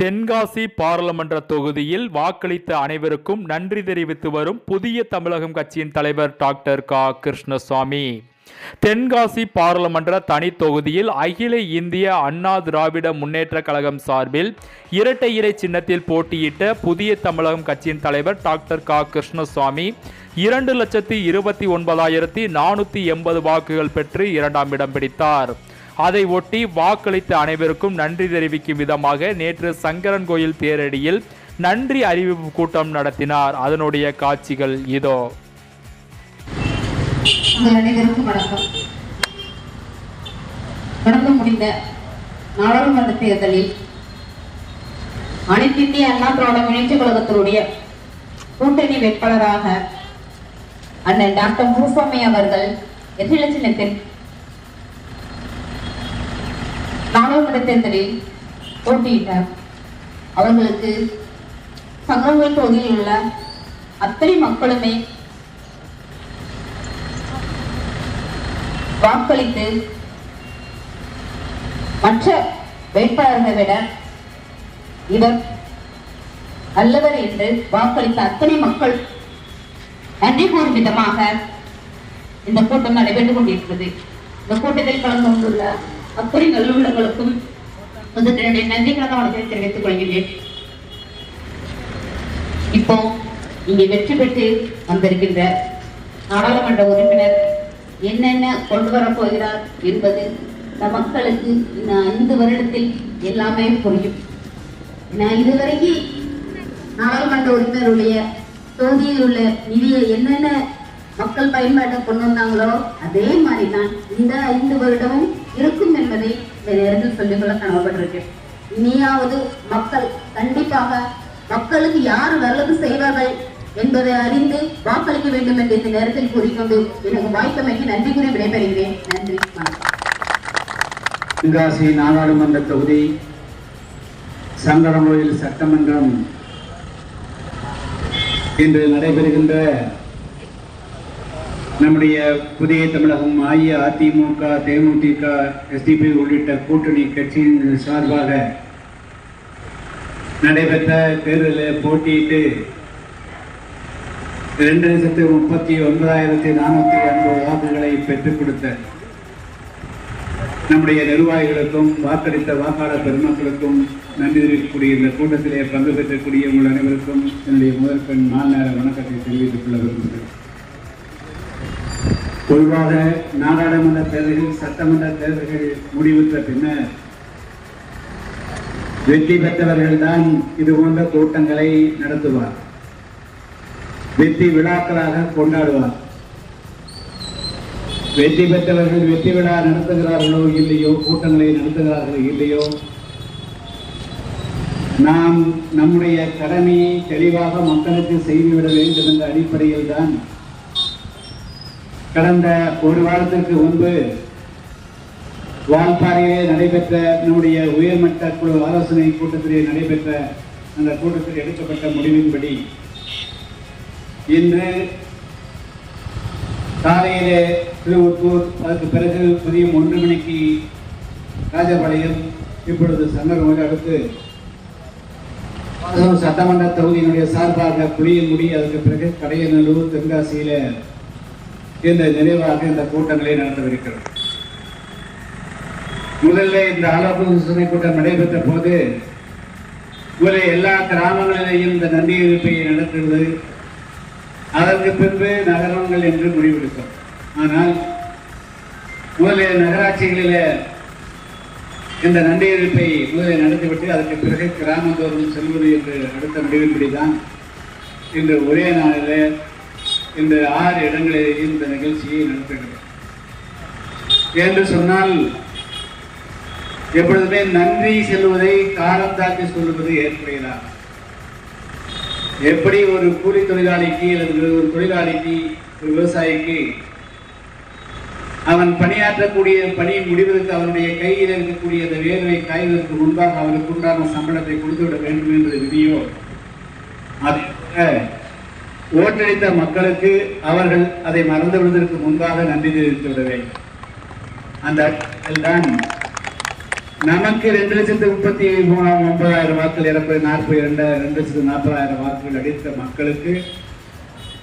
தென்காசி பாராளுமன்ற தொகுதியில் வாக்களித்த அனைவருக்கும் நன்றி தெரிவித்து வரும் புதிய தமிழகம் கட்சியின் தலைவர் டாக்டர் க. கிருஷ்ணசாமி. தென்காசி பாராளுமன்ற தனி தொகுதியில் அகில இந்திய அண்ணா திராவிட முன்னேற்ற கழகம் சார்பில் இரட்டை இறை சின்னத்தில் போட்டியிட்ட புதிய தமிழகம் கட்சியின் தலைவர் டாக்டர் க. கிருஷ்ணசாமி இரண்டு லட்சத்தி இருபத்தி ஒன்பதாயிரத்தி நானூற்றி எண்பது வாக்குகள் பெற்று இரண்டாம் இடம் பிடித்தார். அதை ஒட்டி வாக்களித்த அனைவருக்கும் நன்றி தெரிவிக்கும் விதமாக நேற்று சங்கரன் கோயில் தேரடியில் நன்றி அறிவிப்பு கூட்டம் நடத்தினார். அதனுடைய காட்சிகள் இதோ. அனைவருக்கும் வணக்கம். நடந்து முடிந்த நாடாளுமன்ற தேர்தலில் அனைத்து இந்திய அண்ணா திராவிட முன்னேற்ற கழகத்தினுடைய கூட்டணி வேட்பாளராக அண்ணன் டாக்டர் முருசாமி அவர்கள் எதிரில சின்னத்தில் நாடாளுமன்ற தேர்தலில் போட்டியிட்டார் அவர்களுக்கு சங்கங்கள் தொகுதியில் உள்ள அத்தனை மக்களுமே வாக்களித்து மற்ற வேட்பாளர்களை விட இவர் நல்லவர் என்று வாக்களித்த அத்தனை மக்கள் நன்றி கூறும் விதமாக இந்த கூட்டம் நடைபெற்றுக் கொண்டிருக்கிறது. இந்த கூட்டத்தில் கலந்து கொண்டுள்ள அத்தனை நல்லுள்ளங்களுக்கும் வந்து என்னுடைய நன்றி கலந்த வணக்கத்தை தெரிவித்துக் கொள்கிறேன் இப்போ இங்கே வெற்றி பெற்று வந்திருக்கின்ற நாடாளுமன்ற உறுப்பினர் என்னென்ன கொண்டு வரப் போகிறார் என்பது இந்த மக்களுக்கு இந்த ஐந்து வருடத்தில் எல்லாமே புரியும். நான் இதுவரைக்கும் நாடாளுமன்ற உறுப்பினருடைய தொகுதியில் உள்ள நிதியை என்னென்ன மக்கள் பயன்பாட்டை கொண்டு வந்தாங்களோ அதே மாதிரி தான் இந்த ஐந்து வருடமும் இருக்கும் என்பதை இந்த நேரத்தில் சொல்லிக்கொள்ள கடமைப்பட்டிருக்கேன் இனியாவது மக்கள் கண்டிப்பாக மக்களுக்கு யார் நல்லது செய்வார்கள் என்பதை அறிந்து வாக்களிக்க வேண்டும் என்று இந்த நேரத்தில் கூறிக்கொண்டு எனக்கு வாய்ப்பமைக்கு நன்றி கூறி விடைபெறுகிறேன். நன்றி தென்காசி நாடாளுமன்ற தொகுதி சங்கரமொழியில் சட்டமன்றம் இன்று நடைபெறுகின்ற நம்முடைய புதிய தமிழகம் அஇஅதிமுக தேமுதிக எஸ்டிபி உள்ளிட்ட கூட்டணி கட்சியின் சார்பாக நடைபெற்ற தேர்தலில் போட்டியிட்டு இரண்டு லட்சத்து முப்பத்தி ஒன்பதாயிரத்தி நானூற்றி ஐம்பது வாக்குகளை பெற்றுக் கொடுத்த நம்முடைய நிர்வாகிகளுக்கும் வாக்களித்த வாக்காளர் பெருமக்களுக்கும் நன்றி தெரிவிக்கக்கூடிய இந்த கூட்டத்திலே பங்கு பெற்றக்கூடிய உங்கள் அனைவருக்கும் என்னுடைய முதற்கண் நாள் நேர வணக்கத்தை தெரிவித்துக் கொள்ள விரும்புகிறேன் பொதுவாக நாடாளுமன்ற தேர்தலில் சட்டமன்ற தேர்தல்கள் முடிவுற்ற பின்னர் வெற்றி பெற்றவர்கள்தான் இது போன்ற கூட்டங்களை நடத்துவார். வெற்றி விழாக்களாக கொண்டாடுவார். வெற்றி பெற்றவர்கள் வெற்றி விழா நடத்துகிறார்களோ இல்லையோ கூட்டங்களை நடத்துகிறார்களோ இல்லையோ நாம் நம்முடைய கடமையை தெளிவாக மக்களுக்கு செய்துவிட வேண்டும் என்ற அடிப்படையில் தான் கடந்த ஒரு வாரத்திற்கு முன்பு வால்பாறையிலே நடைபெற்ற நம்முடைய உயர்மட்ட குழு ஆலோசனை கூட்டத்திலே நடைபெற்ற அந்த கூட்டத்தில் எடுக்கப்பட்ட முடிவின்படி இன்று காலையிலே திருவொத்தூர் அதற்கு பிறகு மதியம் ஒன்று மணிக்கு ராஜபாளையம் இப்பொழுது சங்கரமோடு அடுத்து அதுவும் சட்டமன்ற தொகுதியினுடைய சார்பாக புளியங்குடி அதற்கு பிறகு கடையநல்லூர் தென்காசியில் இந்த நினைவாக இந்த கூட்டங்களை நடத்தவிருக்கிறோம் முதல்ல இந்த ஆலோசனை கூட்டம் நடைபெற்ற போது ஒரு எல்லா கிராமங்களிலேயும் இந்த நன்றி இருப்பை நடத்துவது அதற்கு பின்பு நகரங்கள் என்று முடிவெடுத்தோம். ஆனால் முதலில் நகராட்சிகளில் இந்த நன்றி இருப்பை முதலில் நடத்திவிட்டு அதற்கு பிறகு கிராமந்தோறும் செல்வது என்று அடுத்த முடிவின்படி தான் இன்று ஒரே நாளில் இந்த ஆறு இடங்களிலேயும் இந்த நிகழ்ச்சியை நடத்துகிறோம் என்று சொன்னால் எப்பொழுதுமே நன்றி செல்வதை காலம் தாக்கி சொல்லுவது ஏற்புடையதா? எப்படி ஒரு கூலி தொழிலாளிக்கு அல்லது ஒரு தொழிலாளிக்கு ஒரு விவசாயிக்கு அவன் பணியாற்றக்கூடிய பணி முடிவதற்கு அவனுடைய கையில் இருக்கக்கூடிய அந்த வேர்வை காய்வதற்கு முன்பாக அவனுக்கு உண்டான சம்பளத்தை கொடுத்து விட வேண்டும் என்ற விதியோ அதே போல ஓட்டளித்த மக்களுக்கு அவர்கள் அதை மறந்து விடுவதற்கு முன்பாக நன்றி தெரிவித்து விட வேண்டும் அந்த தான் நமக்கு ரெண்டு லட்சத்து முப்பத்தி மூணாம் ஒன்பதாயிரம் வாக்குகள் இறப்பு நாற்பது இரண்டு ரெண்டு லட்சத்து நாற்பதாயிரம் வாக்குகள் அடித்த மக்களுக்கு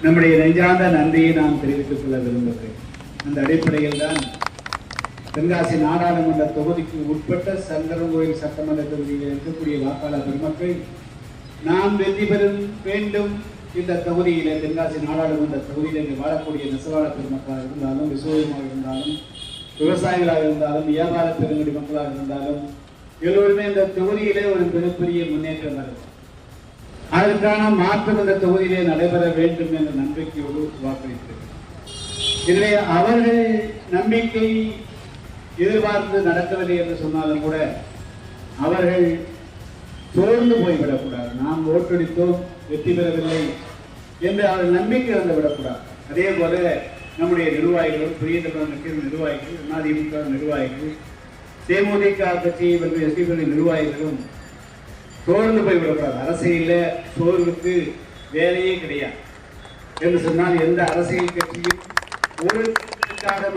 நம்முடைய நெஞ்சார்ந்த நன்றியை நாம் தெரிவித்துக் கொள்ள விரும்புகிறேன். அந்த அடிப்படையில் தான் தென்காசி நாடாளுமன்ற தொகுதிக்கு உட்பட்ட சங்கரங்கோயில் சட்டமன்ற தொகுதியில் இருக்கக்கூடிய வாக்காளர் பெருமக்கள் நாம் வெற்றி பெறும் வேண்டும் இந்த தொகுதியில் தென்காசி நாடாளுமன்ற தொகுதியில் இங்கு வாழக்கூடிய நெசவாளர் பெருமக்களாக இருந்தாலும் விசுவமாக இருந்தாலும் விவசாயிகளாக இருந்தாலும் வியாபார பெருங்குடி மக்களாக இருந்தாலும் எல்லோருமே இந்த தொகுதியிலே ஒரு மிகப்பெரிய முன்னேற்றம் இருக்கும் அதற்கான மாற்றம் இந்த தொகுதியிலே நடைபெற வேண்டும் என்ற நம்பிக்கையோடு வாக்களித்திருக்கிறோம். இதிலே அவர்கள் நம்பிக்கை எதிர்பார்த்து நடக்கவில்லை என்று சொன்னாலும் கூட அவர்கள் சோர்ந்து போய்விடக்கூடாது. நாம் ஓட்டடித்தோம் வெற்றி பெறவில்லை என்று அவர் நம்பிக்கை வந்து விடக்கூடாது அதே போல நம்முடைய நிர்வாகிகள் புதிய தமிழக நிர்வாகிகள் அதிமுக நிர்வாகிகள் தேமுதிக கட்சி மற்றும் எஸ்டிபி நிர்வாகிகளும் சோர்ந்து போய்விடக்கூடாது. அரசியலில் சோர்வுக்கு வேலையே கிடையாது. என்று சொன்னால் எந்த அரசியல் கட்சியும் ஒரு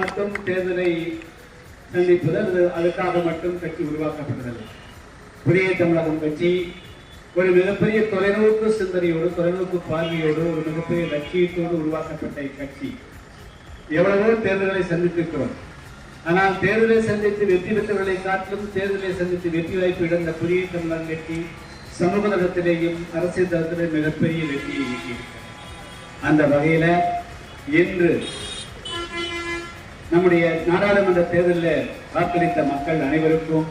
மட்டும் தேர்தலை சந்திப்பது அல்லது அதுக்காக மட்டும் கட்சி உருவாக்கப்பட்டதில்லை. புதிய தமிழகம் கட்சி ஒரு மிகப்பெரிய தொலைநோக்கு சிந்தனையோடு தொலைநோக்கு பார்வையோடு ஒரு மிகப்பெரிய லட்சியத்தோடு உருவாக்கப்பட்ட இக்கட்சி. எவ்வளவோ தேர்தல்களை சந்தித்திருக்கிறோம் ஆனால் தேர்தலை சந்தித்து வெற்றி பெற்றவர்களை காட்டிலும் தேர்தலை சந்தித்து வெற்றி வாய்ப்பு இழந்த புதிய தமிழகம் கட்சி சமூக தளத்திலேயும் அரசியல் தளத்திலே மிகப்பெரிய வெற்றியை ஈட்டியிருக்கிறது அந்த வகையில இன்று நம்முடைய நாடாளுமன்ற தேர்தலில் வாக்களித்த மக்கள் அனைவருக்கும்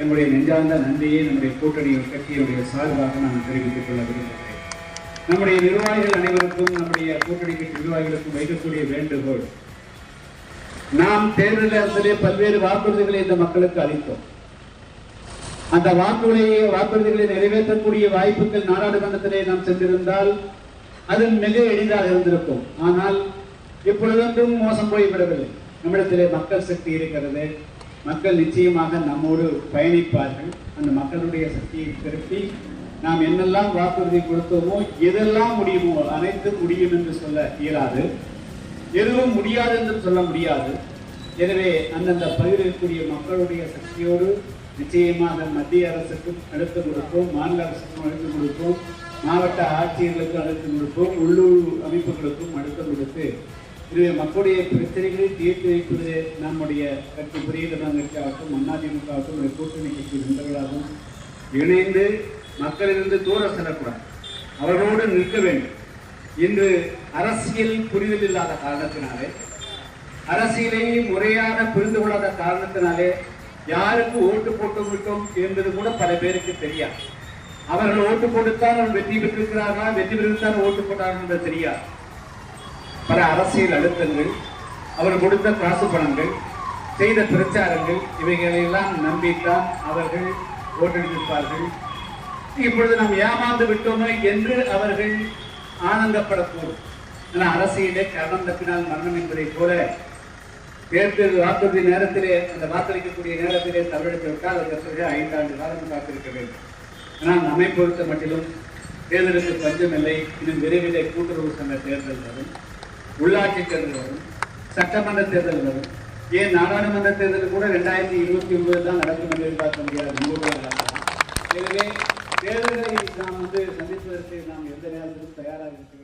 என்னுடைய நெஞ்சார்ந்த நன்றியை நம்முடைய கூட்டணி கட்சியினுடைய சார்பாக நான் தெரிவித்துக் கொள்ள விரும்புகிறேன். நம்முடைய நிர்வாகிகள் அனைவருக்கும் நம்முடைய கூட்டணி கட்சி நிர்வாகிகளுக்கும் வைக்கக்கூடிய வேண்டுகோள். நாம் தேர்தல் அரசிலே பல்வேறு வாக்குறுதிகளை இந்த மக்களுக்கு அளித்தோம். அந்த வாக்குறுதியை வாக்குறுதிகளை நிறைவேற்றக்கூடிய வாய்ப்புகள் நாடாளுமன்றத்திலே நாம் சென்றிருந்தால் அது மிக எளிதாக இருந்திருக்கும். ஆனால் இப்பொழுதும் மோசம் போய்விடவில்லை. நம்மிடத்திலே மக்கள் சக்தி இருக்கிறது. மக்கள் நிச்சயமாக நம்மோடு பயணிப்பார்கள். அந்த மக்களுடைய சக்தியை திருப்பி நாம் என்னெல்லாம் வாக்குறுதி கொடுத்தோமோ எதெல்லாம் முடியுமோ அனைத்தும் முடியும் என்று சொல்ல இயலாது. எதுவும் முடியாது என்று சொல்ல முடியாது. எனவே அந்தந்த பகிரக்கூடிய இருக்கக்கூடிய மக்களுடைய சக்தியோடு நிச்சயமாக மத்திய அரசுக்கும் அழுத்தம் கொடுப்போம் மாநில அரசுக்கும் அழுத்தம் கொடுப்போம் மாவட்ட ஆட்சியர்களுக்கும் அழுத்தம் கொடுப்போம் உள்ளூர் அமைப்புகளுக்கும் அழுத்தம் கொடுத்து இது மக்களுடைய பிரச்சனைகளை தீர்த்து வைப்பது நம்முடைய கட்சி புதிய கட்சியாகட்டும் அதிமுகவாகட்டும் கூட்டணி கட்சி நண்பர்களாகவும் இணைந்து மக்களிலிருந்து தூரம் செல்லக்கூடாது. அவர்களோடு நிற்க வேண்டும். இன்று அரசியல் புரிதல் இல்லாத காரணத்தினாலே அரசியலை முறையாக புரிந்து கொள்ளாத காரணத்தினாலே யாருக்கு ஓட்டு போட்டு விட்டோம் என்பது கூட பல பேருக்கு தெரியாது. அவர்கள் ஓட்டு போட்டுத்தான் வெற்றி பெற்றிருக்கிறார்களா வெற்றி பெற்றுத்தான் ஓட்டு போட்டார்கள் தெரியாது. பல அரசியல் அழுத்தங்கள் அவர் கொடுத்த காசு பணங்கள் செய்த பிரச்சாரங்கள் இவைகளையெல்லாம் நம்பித்தான் அவர்கள் ஓட்டெடுத்திருப்பார்கள். இப்பொழுது நாம் ஏமாந்து விட்டோமே என்று அவர்கள் ஆனந்தப்படக்கூடும். ஆனால் அரசியலே கரணம் தப்பினால் மரணம் என்பதை போல தேர்தல் வாக்குறுதி நேரத்திலே அந்த வாக்களிக்கக்கூடிய நேரத்திலே தவறெடுத்து விட்டால் அதற்கு ஐந்தாண்டு காலம் காத்திருக்க வேண்டும். ஆனால் நம்மை பொறுத்த மட்டிலும் தேர்தலுக்கு பஞ்சமில்லை இன்னும் விரைவிலே கூட்டுறவு சங்க தேர்தல் வரும். உள்ளாட்சி தேர்தல் வரும் சட்டமன்ற தேர்தல் வரும் ஏன் நாடாளுமன்ற தேர்தல் கூட ரெண்டாயிரத்தி இருபத்தி ஒன்பது தான் நடக்கும் என்று எதிர்பார்க்க முடியாது. நூறு எனவே தேர்தலை நாம் வந்து சந்திப்பதற்கு நாம் எந்த நேரத்திலும் தயாராக இருக்கிறோம்